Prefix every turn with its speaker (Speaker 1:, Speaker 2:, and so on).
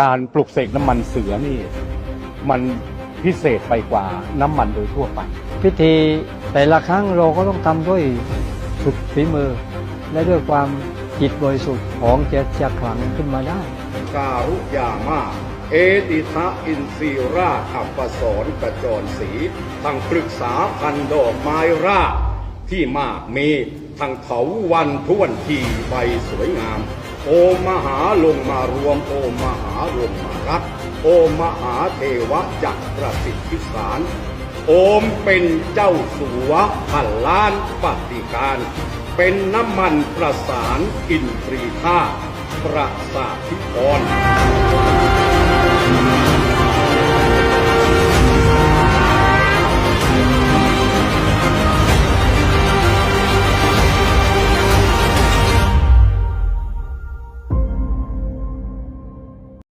Speaker 1: การปลุกเสกน้ำมันเสือนี่ มันพิเศษไปกว่าน้ำมันโดยทั่วไป
Speaker 2: พิธีแต่ละครั้งเราก็ต้องทำด้วยสุดฝีมือ และด้วยความจิตบริสุทธิ์ของจะจะขลังขึ้นมาได้
Speaker 3: การุยามาเอติทะอินทรีราชอัปปสรกระจรสีทางปรึกษาพันดอกไม้ราชที่มากมีทางเถาวันท้วนทีใบสวยงาม โอมหาลงมารวม โอมหาลงมารัตโอมหาเทวะจักรประสิทธิสาร โอมเป็นเจ้าสัวพันล้านปฏิการ เป็นน้ำมันประสานอินทรีธาตุประสาทธิพร